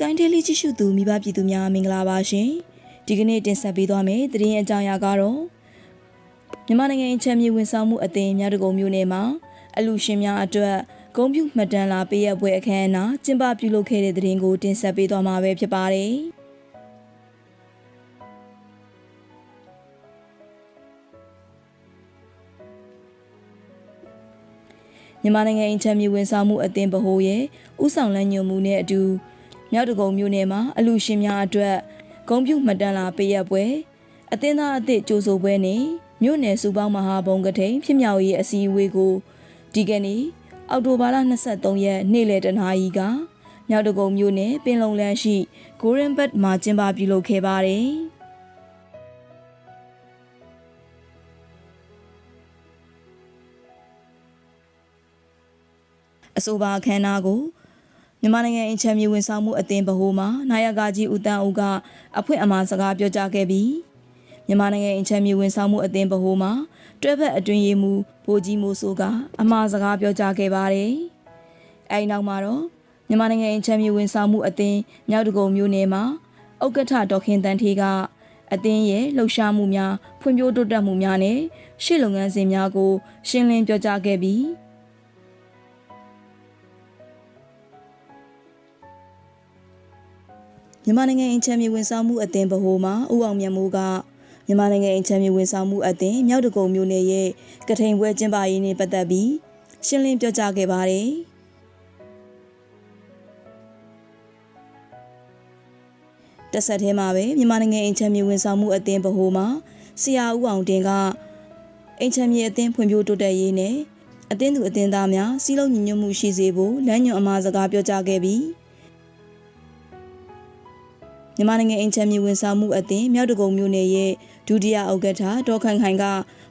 Sky Daily ကြည့်ရှုသူမိဘပြည်သူများမင်္ဂလာပါရှင်ဒီကနေ့တင်ဆက်ပေးသွားမယ့်သတင်းအကြောင်းအရာကတော့မြန်မာနိုင်ငံအချမ်းမြေဝန်ဆောင်မှုအသင်းများတကုံမြို့နယ်မှာအလူရှင်များအတွက်ဂုံပြူမှတ်တမ်းလာပေးရပွဲအခမ်းအနားကျင်းပပြုလုပ်ခဲ့တဲ့သတင်းကိုတင်ဆက်ပေးသွားမှာပဲဖြစ်ပါတယ်မြန်မာနိုင်ငံအင်ချမ်းမြေဝန်ဆောင်မှုအသင်းဗဟိုရဲ့ဥဆောင်လမ်းညွှန်မှုနဲ့အတူ မြောက်တကုံမြို့နယ်မှာအလူရှင်များအတွက်ဂုံပြူမှတ်တမ်းလာပေးရပွဲအသင်းသားအသည့်ကြိုးဆိုပွဲနဲ့မြို့နယ်စုပေါင်းမဟာဘုံကထိန်ဖြစ်မြောက်ရေးအစည်းအဝေးကိုဒီကနေ့အောက်တိုဘာလ23ရက်နေ့လယ်တနာရီကမြောက်တကုံမြို့နယ်ပင်လုံလန်းရှိဂိုရင်ဘတ်မှာကျင်းပပြုလုပ်ခဲ့ပါတယ်။အဆိုပါအခမ်းအနားကို မြန်မာနိုင်ငံအင်ချမ်းမြေဝန်ဆောင်မှုအသင်းဗဟိုမှနာယကကြီးဦးတန်းဦးကအဖွင့်အမှာစကားပြောကြားခဲ့ပြီးမြန်မာနိုင်ငံအင်ချမ်းမြေဝန်ဆောင်မှုအသင်းဗဟိုမှတွဲဖက်အတွင်းရေးမှူးဗိုလ်ကြီးမိုးဆိုကအမှာစကားပြောကြားခဲ့ပါတယ်။အဲဒီနောက်မှာတော့မြန်မာနိုင်ငံအင်ချမ်းမြေဝန်ဆောင်မှုအသင်းမြောက်တကုံမြို့နယ်မှာဥက္ကဋ္ဌဒေါက်ခင်တန်ထေကအသင်းရဲ့လှုပ်ရှားမှုများဖွံ့ဖြိုးတိုးတက်မှုများနဲ့ရှေ့လုပ်ငန်းစဉ်များကိုရှင်းလင်းပြောကြားခဲ့ပြီး မြန်မာနိုင်ငံအင်ချမ်းမြေဝန်ဆောင်မှုအသင်းဗဟိုမှဦးအောင်မြတ်မိုးကမြန်မာနိုင်ငံအင်ချမ်းမြေဝန်ဆောင်မှုအသင်းမြောက်တကုံမြို့နယ်ရဲ့ကထိန်ပွဲကျင်းပရေးနဲ့ပတ်သက်ပြီးရှင်းလင်းပြောကြားခဲ့ပါတယ်။တက်ဆက်ထဲမှာပဲမြန်မာနိုင်ငံအင်ချမ်းမြေဝန်ဆောင်မှုအသင်းဗဟိုမှဆရာဦးအောင်တင်ကအင်ချမ်းမြေအသင်းဖွံ့ဖြိုးတိုးတက်ရေးနဲ့အသင်းသူအသင်းသားများစီးလုံးညီညွတ်မှုရှိစေဖို့လမ်းညွှန်အမှာစကားပြောကြားခဲ့ပြီး မြန်မာနိုင်ငံအင်ချမ်းမြေဝန်ဆောင်မှုအသင်းမြောက်တကုံမြို့နယ်ရဲ့ဒုတိယဥက္ကဋ္ဌဒေါက်ခိုင်ခိုင်က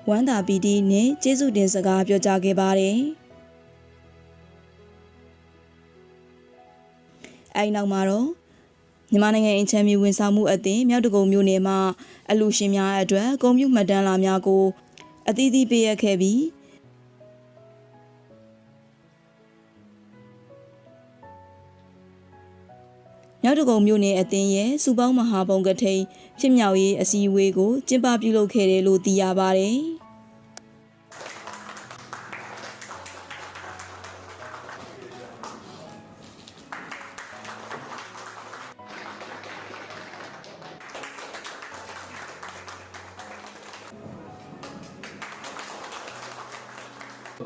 ဝမ်းသာပီတီနဲ့ကျေးဇူးတင်စကားပြောကြားခဲ့ပါတယ်။အဲဒီနောက်မှာတော့မြန်မာနိုင်ငံအင်ချမ်းမြေဝန်ဆောင်မှုအသင်းမြောက်တကုံမြို့နယ်မှာအလူရှင်များအတွက်ဂုဏ်ပြုမှတ်တမ်းလာများကိုအသီးသီးပေးရခဲ့ပြီး မြောက်တကုံမြို့နယ်အသင်းရဲ့စူပေါင်းမဟာဘုံကထိန်ဖြစ်မြောက်ရေးအစည်းအဝေးကိုကျင်းပပြုလုပ်ခဲ့တယ်လို့သိရပါတယ်။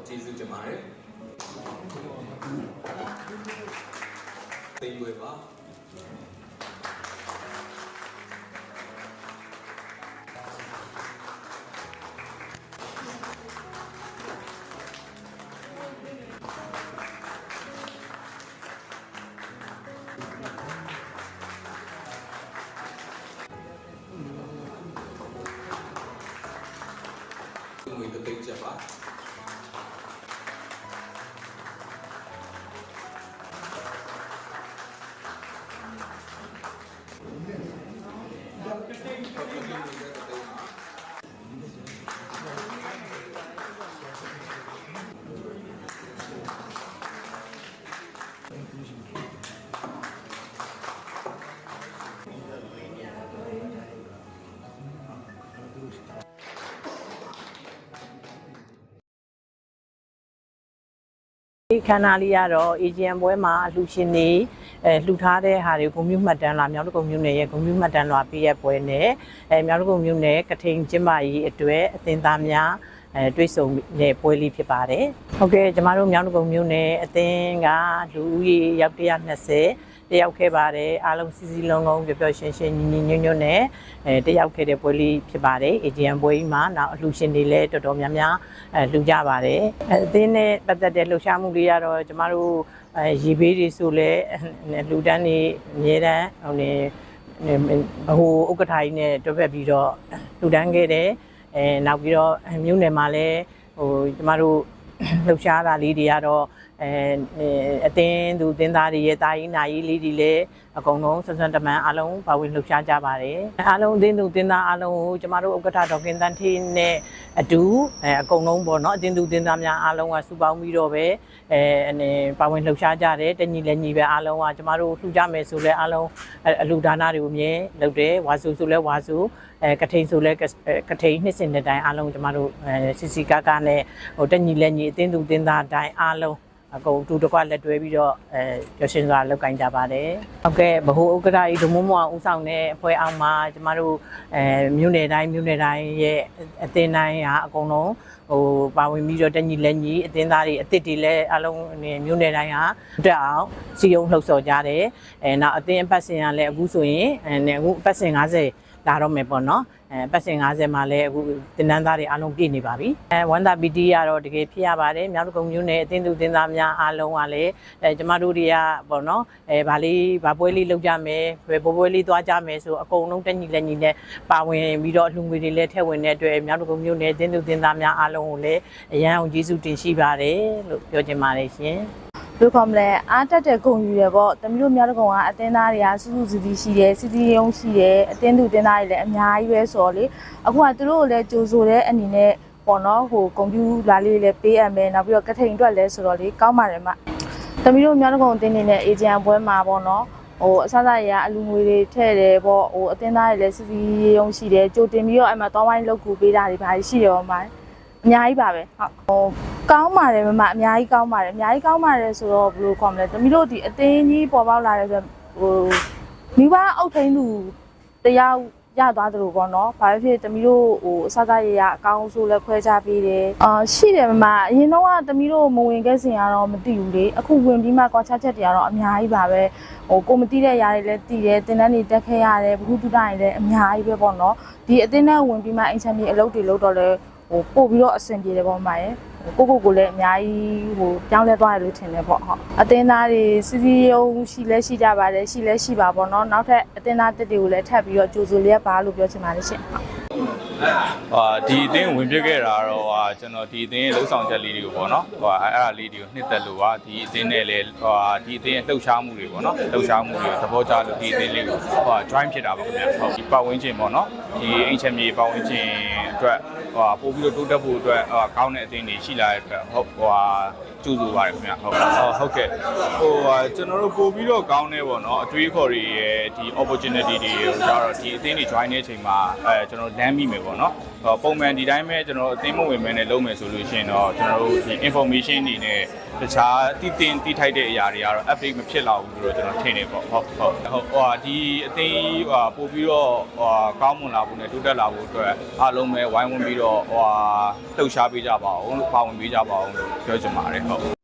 ကျေးဇူးတင်ပါတယ်သိရွယ်ပါ ငွေတစ်သိ ဒီခန္ဓာလေးကတော့ AGM ပွဲမှာအလှူရှင်တွေအဲလှူထားတဲ့ဟာတွေဂုံမျိုးမှတ်တမ်းလာမြောက်တကုံမျိုးနယ်ရဲ့ဂုံမျိုးမှတ်တမ်းလာပေးရပွဲနဲ့အဲမြောက်တကုံမျိုးနယ်ကထိန်ကျင်းပရေးအတွက်အသင်းသားများအဲတွိတ်ဆုံတဲ့ပွဲလေးဖြစ်ပါတယ်။ဟုတ်ကဲ့ကျမတို့မြောက်တကုံမျိုးနယ်အသင်းကလူဦးရေရောက်120 တယောက်ခဲ့ပါတယ်အားလုံးစီစီလုံးလုံးပျော်ပျော်ရွှင်ရွှင်ညီညီညွတ်ညွတ်နဲ့အဲတယောက်ခဲ့တဲ့ပွဲလေးဖြစ်ပါတယ် AGM ပွဲကြီးမှာနောက်အလှူရှင်တွေလည်းတော်တော်များများအဲလှူကြပါတယ်အဲအသင်းနဲ့ပတ်သက်တဲ့လှူရှားမှုတွေကတော့ကျမတို့အဲရေဘေးတွေဆိုလဲလှူဒန်းနေအများတန်းဟိုနေဘဟိုဥက္ကဋ္ဌကြီးနဲ့တွဲဖက်ပြီးတော့လှူဒန်းခဲ့တယ်အဲနောက်ပြီးတော့မြို့နယ်မှာလည်းဟိုကျမတို့ လှူရှားတာလေးတွေကတော့အဲအတင်းသူတင်းသားတွေရဲ့တာကြီးနာကြီးလေးတွေလည်းအကုန်လုံးဆွမ်းဆွမ်းတမန်အားလုံးပါဝင်လှုပ်ရှားကြပါတယ်အားလုံးအတင်းသူတင်းသားအားလုံးကိုကျမတို့ဥက္ကဋ္ဌဒေါက်ကင်တန်ထီနဲ့အတူအဲအကုန်လုံးပေါ့နော်အတင်းသူတင်းသားများအားလုံးကစုပေါင်းပြီးတော့ပဲအဲအနေပါဝင်လှုပ်ရှားကြတယ်တညီလည်းညီပဲအားလုံးကကျမတို့လှူကြမယ်ဆိုလဲအားလုံးအလူဒါနတွေကိုအမြဲလုပ်တယ်ဝါစုဆိုလဲဝါစုအဲကထိန်ဆိုလဲကထိန်နှစ်စင်တဲ့တိုင်းအားလုံးကျမတို့အဲစီစီကားကားနဲ့ဟိုတညီလည်းညီအတင်းသူတင်းသားတိုင်းအားလုံး အကုန်အတူတကွလက်တွဲပြီးတော့အဲကျော်ရှင်စွာလောက်ကင်ကြပါတယ်။ဟုတ်ကဲ့ဗဟိုဥက္ကဋ္ဌဤဒမုံမောင်ဦးဆောင်တဲ့အဖွဲ့အောက်မှာကျမတို့အဲမြို့နယ်တိုင်းမြို့နယ်တိုင်းရဲ့အသင်းတိုင်းဟာအကုန်လုံးဟိုပါဝင်ပြီးတော့တညီလက်ညီအသင်းသားတွေအသစ်တွေလည်းအလုံးမြို့နယ်တိုင်းဟာတက်အောင်စီယုံလှုပ်ဆော်ကြတယ်။အဲနောက်အသင်းအပတ်စဉ်ကလည်းအခုဆိုရင်အဲအခုအပတ်စဉ်50 လာတော့မယ်ပေါ့နော်အဲပတ်စဉ်50မှာလည်းအခုတင်နန်းသားတွေအားလုံးပြည့်နေပါပြီအဲဝန်တာပီတီကတော့တကယ်ဖြစ်ရပါတယ်မြောက်တကုံမျိုးနဲ့အတင်းသူတင်းသားများအားလုံးကလည်းအဲကျမတို့တွေကပေါ့နော်အဲဗာလေးဗာပွဲလေးလုပ်ကြမယ်ဘယ်ပွဲပွဲလေးသွားကြမယ်ဆိုအကုန်လုံးတက်ညီလက်ညီနဲ့ပါဝင်ပြီးတော့အလှငွေတွေလည်းထည့်ဝင်တဲ့အတွက်မြောက်တကုံမျိုးနဲ့အတင်းသူတင်းသားများအားလုံးကိုလည်းအရန်အောင်ကျေးဇူးတင်ရှိပါတယ်လို့ပြောချင်ပါတယ်ရှင်ဘယ် လိုခေါ်မလဲအားတက်တဲ့ဂုံယူရပေါ့တမီးတို့များတဲ့ဂုံကအတင်းသားတွေကစူးစူးစီစီရှိတယ်စီစီရုံရှိတယ်အတင်းသူတင်းသားတွေလည်းအများကြီးပဲဆိုတော့လေအခုကသူတို့ကိုလည်းကြိုဆိုတဲ့အနေနဲ့ပေါ့နော်ဟိုကွန်ပျူတာလေးတွေလည်းပေးအပ်မယ်နောက်ပြီးတော့ကထိန်အတွက်လည်းဆိုတော့လေကောင်းပါတယ်မတမီးတို့များတဲ့ဂုံတင်းနေတဲ့အေဂျင့်ပွဲမှာပေါ့နော်ဟိုအဆအဆရရအလူငွေတွေထည့်တယ်ပေါ့ဟိုအတင်းသားတွေလည်းစီစီရုံရှိတယ်ကြိုတင်ပြီးတော့အဲ့မှာတောင်းဝိုင်းလောက်ကူပေးတာတွေဘာတွေရှိတယ်ပေါ့မှာအများကြီးပါပဲဟုတ်ဟို ကောင်းပါတယ်မမအများကြီးကောင်းပါတယ်အများကြီးကောင်းပါတယ်ဆိုတော့ဘယ်လိုခေါ်မလဲတမီးတို့ဒီအသေးကြီးပေါ်ပေါက်လာတဲ့အတွက်ဟိုမိဘအုပ်ထိန်သူတယောက်ရသွားသလိုပေါ့နော်။ဘာဖြစ်ဖြစ်တမီးတို့ဟိုအစကားရရအကောင်းဆိုလဲခွဲခြားပေးတယ်။အာရှိတယ်မမအရင်တော့ကတမီးတို့မဝင်ခဲ့စဉ်ကတော့မသိဘူးလေ။အခုဝင်ပြီးမှကွာခြားချက်တွေကတော့အများကြီးပါပဲ။ဟိုကိုမသိတဲ့ຢာတွေလည်းသိတယ်။တင်တန်းတွေတက်ခဲ့ရတယ်။ဘုသူတတိုင်းလည်းအများကြီးပဲပေါ့နော်။ဒီအသင်းနဲ့ဝင်ပြီးမှအင်ချမ်းမြေအလုပ်တွေလုပ်တော့လဲဟိုပို့ပြီးတော့အဆင်ပြေတယ်ပေါ့မမရဲ့။ ကိုကိုကိုလည်းအများကြီးဟိုပြောင်းလဲသွားတယ်လို့ထင်တယ်ပေါ့ဟုတ်အတင်းသားတွေစီစီယုံရှိလဲရှိကြပါတယ်ရှိလဲရှိပါပေါ့နော်နောက်ထပ်အတင်းသားတစ်တွေကိုလည်းထပ်ပြီးတော့ကြိုဆိုလျက်ပါလို့ပြောချင်ပါတယ်ရှင်ဟုတ်ဟာဒီအသင်းဝင်ပြစ်ခဲ့တာတော့ဟာကျွန်တော်ဒီအသင်းရဲ့လှုပ်ဆောင်ချက်လေးတွေကိုပေါ့နော်ဟိုအဲ့အဲ့ဒါလေးတွေကိုနှစ်သက်လို့ပါဒီအသင်းနဲ့လည်းဟိုဒီအသင်းရဲ့လှုပ်ရှားမှုတွေပေါ့နော်လှုပ်ရှားမှုတွေသဘောကျလို့ဒီအသင်းလေးကိုဟို join ဖြစ်တာပါခင်ဗျဟုတ်ဒီပတ်ဝန်းကျင်ပေါ့နော်ဒီအိမ်ချက်မြေပတ်ဝန်းကျင်အတွက် ဟိုပို့ပြီးတော့တိုးတက်ဖို့အတွက်ဟိုကောင်းတဲ့အသင်းတွေရှိလာတဲ့အတွက်ဟုတ်ဟိုဟာကျူးစုပါတယ်ခင်ဗျဟုတ်ဟုတ်ကဲ့ဟိုဟာကျွန်တော်တို့ပို့ပြီးတော့ကောင်းနေပေါ့နော်အတွေးခေါ်တွေရဲ့ဒီ opportunity တွေကိုကြတော့ဒီအသင်းတွေ join တဲ့အချိန်မှာအဲကျွန်တော်လမ်းမိမယ်ပေါ့နော်ဟိုပုံမှန်ဒီတိုင်းပဲကျွန်တော်အသင်းမဝင်မဲနဲ့လုပ်မယ်ဆိုလို့ရှိရင်တော့ကျွန်တော်တို့ဒီ information တွေနဲ့ တခြားတည်တင်တည်ထိုက်တဲ့အရာတွေကတော့ update မဖြစ်တော့ဘူးလို့ကျွန်တော်ထင်နေပေါ့ဟုတ်ဟုတ်ဟုတ်ဟိုဟာဒီအသင်းဟိုပို့ပြီးတော့ဟိုကောင်းမွန်လာဖို့နဲ့တိုးတက်လာဖို့အတွက်အားလုံးပဲဝိုင်းဝန်းပြီးတော့ဟိုဟာလှုပ်ရှားပေးကြပါအောင်လို့ပါဝင်ပေးကြပါအောင်လို့ပြောချင်ပါတယ်ဟုတ်